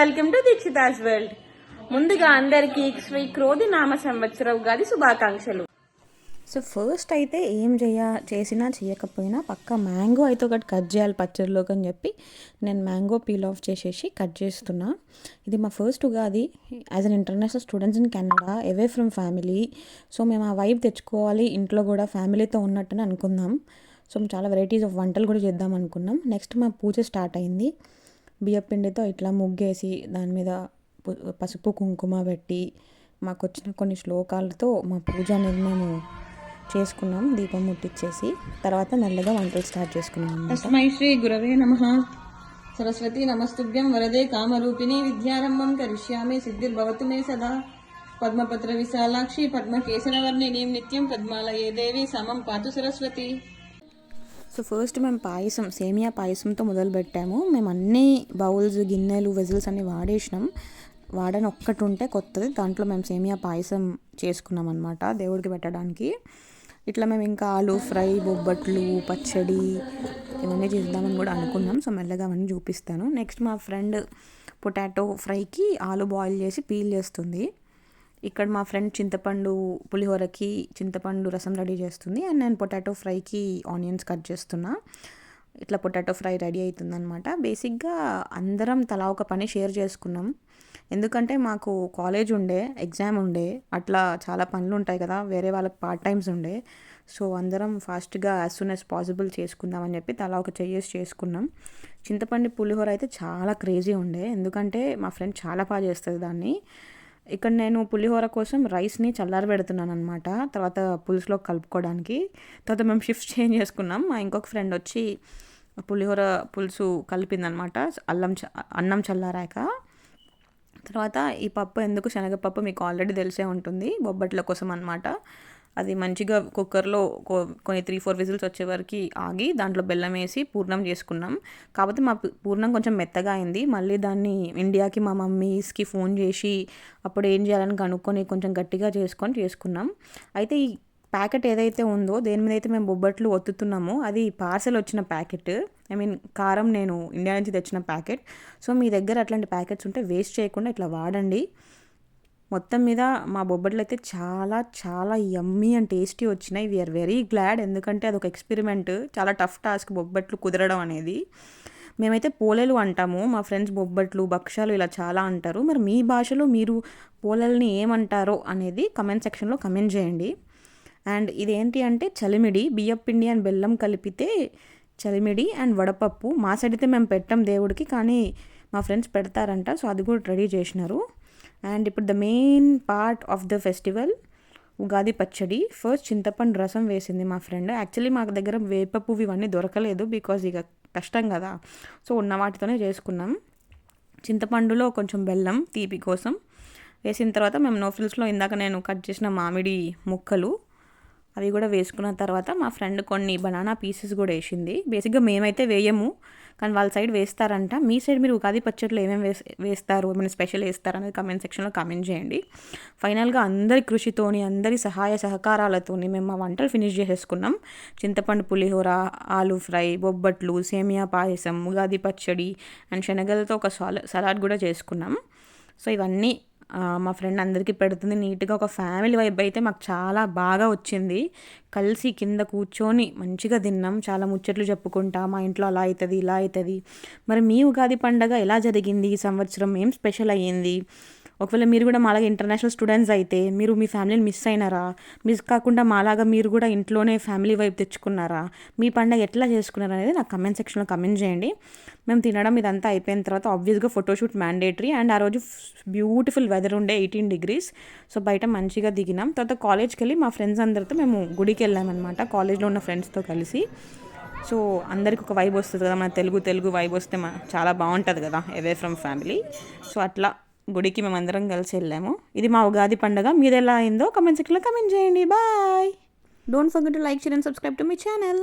Welcome to దీక్షితాస్ world. ముందుగా అందరికీ శ్రీ క్రోధి నామ సంవత్సరం ఉగాది శుభాకాంక్షలు. సో ఫస్ట్ అయితే ఏం చేయ చేసినా చేయకపోయినా పక్క మ్యాంగో అయితే ఒకటి కట్ చేయాలి పచ్చడిలోకి అని చెప్పి నేను మ్యాంగో పీల్ ఆఫ్ చేసేసి కట్ చేస్తున్నా. ఇది మా first Ugadi. As an international students in Canada away from family so మేము ఆ వైబ్ తెచ్చుకోవాలి ఇంట్లో కూడా ఫ్యామిలీతో ఉన్నట్టుని అనుకుందాం. సో చాలా వెరైటీస్ ఆఫ్ వంటలు కూడా చేద్దాం అనుకున్నాం. నెక్స్ట్ మా పూజ స్టార్ట్ అయింది. బియ్యపిండితో ఇట్లా ముగ్గేసి దాని మీద పసుపు కుంకుమ పెట్టి మాకు వచ్చిన కొన్ని శ్లోకాలతో మా పూజ అనేది మేము చేసుకున్నాం. దీపం ముట్టించేసి తర్వాత మెల్లగా వంటలు స్టార్ట్ చేసుకున్నాం అన్నమాట. తస్మై శ్రీ గురవే నమ. సరస్వతి నమస్తుభ్యం వరదే కామరూపిణి విద్యారంభం కరిష్యామి సిద్ధిర్భవతు మే సదా. పద్మపత్ర విశాలాక్షి పద్మకేశరవర్ణినీం నిత్యం పద్మాలయే దేవి సమం పాతు సరస్వతి. సో ఫస్ట్ మేము పాయసం సేమియా పాయసంతో మొదలు పెట్టాము. మేము అన్ని బౌల్స్ గిన్నెలు వెజిల్స్ అన్నీ వాడేసినాం. వాడని ఒక్కటి ఉంటే కొత్తది. దాంట్లో మేము సేమియా పాయసం చేసుకున్నాం అనమాట దేవుడికి పెట్టడానికి. ఇట్లా మేము ఇంకా ఆలు ఫ్రై బొబ్బట్లు పచ్చడి ఇవన్నీ చేద్దామని కూడా అనుకున్నాం. సో మెల్లగా అవన్నీ చూపిస్తాను. నెక్స్ట్ మా ఫ్రెండ్ పొటాటో ఫ్రైకి ఆలు బాయిల్ చేసి పీల్ చేస్తుంది. ఇక్కడ మా ఫ్రెండ్ చింతపండు పులిహోరకి చింతపండు రసం రెడీ చేస్తుంది. అండ్ నేను పొటాటో ఫ్రైకి ఆనియన్స్ కట్ చేస్తున్నా. ఇట్లా పొటాటో ఫ్రై రెడీ అవుతుందనమాట బేసిక్గా అందరం తలా ఒక పని షేర్ చేసుకున్నాం. ఎందుకంటే మాకు కాలేజ్ ఉండే ఎగ్జామ్ ఉండే అట్లా చాలా పనులు ఉంటాయి కదా వేరే వాళ్ళకి పార్ట్ టైమ్స్ ఉండే. సో అందరం ఫాస్ట్గా యాజ్ సూన్ యాజ్ పాసిబుల్ చేసుకుందామని చెప్పి తలా ఒక చెయ్యేసి చేసుకున్నాం. చింతపండు పులిహోర అయితే చాలా క్రేజీ ఉండే. ఎందుకంటే మా ఫ్రెండ్ చాలా బాగా చేస్తుంది దాన్ని. ఇక్కడ నేను పులిహోర కోసం రైస్ని చల్లారబెడుతున్నాను అనమాట తర్వాత పులుసులో కలుపుకోవడానికి. తర్వాత మేము షిఫ్ట్ చేంజ్ చేసుకున్నాం. మా ఇంకొక ఫ్రెండ్ వచ్చి పులిహోర పులుసు కలిపిందనమాట అల్లం చ- అన్నం చల్లారాక. తర్వాత ఈ పప్పు ఎందుకు శనగపప్పు మీకు ఆల్రెడీ తెలిసే ఉంటుంది. బొబ్బట్ల కోసం అనమాట అది మంచిగా కుక్కర్లో కొన్ని త్రీ ఫోర్ విజిల్స్ వచ్చే వరకు ఆగి దాంట్లో బెల్లం వేసి పూర్ణం చేసుకున్నాం. కాకపోతే మా పూర్ణం కొంచెం మెత్తగా అయింది. మళ్ళీ దాన్ని ఇండియాకి మా మమ్మీస్కి ఫోన్ చేసి అప్పుడు ఏం చేయాలని కనుక్కొని కొంచెం గట్టిగా చేసుకొని చేసుకున్నాం. అయితే ఈ ప్యాకెట్ ఏదైతే ఉందో దేని మీద అయితే మేము బొబ్బట్లు ఒత్తుతున్నామో అది పార్సెల్ వచ్చిన ప్యాకెట్. ఐ మీన్ కారం నేను ఇండియా నుంచి తెచ్చిన ప్యాకెట్. సో మీ దగ్గర అట్లాంటి ప్యాకెట్స్ ఉంటే వేస్ట్ చేయకుండా ఇట్లా వాడండి. మొత్తం మీద మా బొబ్బట్లు అయితే చాలా చాలా యమ్మీ అండ్ టేస్టీ వచ్చినాయి. వీఆర్ వెరీ గ్లాడ్ ఎందుకంటే అదొక ఎక్స్పెరిమెంట్ చాలా టఫ్ టాస్క్ బొబ్బట్లు కుదరడం అనేది. మేమైతే పోలేలు అంటాము. మా ఫ్రెండ్స్ బొబ్బట్లు భక్ష్యాలు ఇలా చాలా అంటారు. మరి మీ భాషలో మీరు పోలల్ని ఏమంటారో అనేది కమెంట్ సెక్షన్లో కమెంట్ చేయండి. అండ్ ఇదేంటి అంటే చలిమిడి బియ్యపు పిండి అండ్ బెల్లం కలిపితే చలిమిడి అండ్ వడపప్పు. మా సైడ్ అయితే మేము పెట్టాం దేవుడికి కానీ మా ఫ్రెండ్స్ పెడతారంట. సో అది కూడా రెడీ చేసినారు. అండ్ ఇప్పుడు the main part of the festival Ugadi pachadi first చింతపండు రసం వేసింది మా ఫ్రెండ్ యాక్చువల్లీ మాకు దగ్గర వేప పువ్వు ఇవన్నీ దొరకలేదు బికాజ్ ఇక కష్టం కదా. సో ఉన్న వాటితోనే చేసుకున్నాం. చింతపండులో కొంచెం బెల్లం తీపి కోసం వేసిన తర్వాత మేము నోఫిల్స్లో ఇందాక నేను కట్ చేసిన మామిడి ముక్కలు అవి కూడా వేసుకున్న తర్వాత మా ఫ్రెండ్ కొన్ని బనానా పీసెస్ కూడా వేసింది. బేసిక్గా మేమైతే వేయము. కానీ వాళ్ళ సైడ్ వేస్తారంట. మీ సైడ్ మీరు ఉగాది పచ్చడిలో ఏమేమి వేస్ వేస్తారు? ఏమైనా స్పెషల్ వేస్తారు అనేది కమెంట్ సెక్షన్లో కమెంట్ చేయండి. ఫైనల్గా అందరి కృషితోని అందరి సహాయ సహకారాలతోని మేము మా వంటలు ఫినిష్ చేసేసుకున్నాం. చింతపండు పులిహోర ఆలు ఫ్రై బొబ్బట్లు సేమియా పాయసం ఉగాది పచ్చడి అండ్ శనగలతో ఒక సాల సలాడ్ కూడా చేసుకున్నాం. సో ఇవన్నీ మా ఫ్రెండ్ అందరికీ పెడుతుంది. నీట్గా ఒక ఫ్యామిలీ వైబ్ అయితే మాకు చాలా బాగా వచ్చింది. కలిసి కింద కూర్చొని మంచిగా తిన్నాం. చాలా ముచ్చట్లు చెప్పుకుంటా మా ఇంట్లో అలా అవుతుంది ఇలా అవుతుంది మరి మీ ఉగాది పండగ ఎలా జరిగింది? ఈ సంవత్సరం ఏం స్పెషల్ అయ్యింది? ఒకవేళ మీరు కూడా మాలాగా ఇంటర్నేషనల్ స్టూడెంట్స్ అయితే మీరు మీ ఫ్యామిలీని మిస్ అయినారా? మిస్ కాకుండా మాలాగా మీరు కూడా ఇంట్లోనే ఫ్యామిలీ వైపు తెచ్చుకున్నారా? మీ పండగ ఎట్లా చేసుకున్నారు అనేది నాకు కమెంట్ సెక్షన్లో కమెంట్ చేయండి. మేము తినడం ఇదంతా అయిపోయిన తర్వాత ఆబ్వియస్గా ఫోటోషూట్ మ్యాండేటరీ అండ్ ఆ రోజు బ్యూటిఫుల్ వెదర్ ఉండే ఎయిటీన్ డిగ్రీస్ సో బయట మంచిగా దిగినాం. తర్వాత కాలేజ్కి వెళ్ళి మా ఫ్రెండ్స్ అందరితో మేము గుడికి వెళ్ళామన్నమాట. కాలేజ్లో ఉన్న ఫ్రెండ్స్తో కలిసి. సో అందరికి ఒక వైబ్ వస్తుంది కదా మన తెలుగు తెలుగు వైబ్ వస్తే మన చాలా బాగుంటుంది కదా అవే ఫ్రమ్ ఫ్యామిలీ సో అట్లా గుడికి మేమందరం కలిసి వెళ్ళాము. ఇది మా ఉగాది పండగ. మీది ఎలా అయిందో కమెంట్ సెక్షన్లో కమెంట్ చేయండి. Bye. Don't forget to like share and subscribe to my channel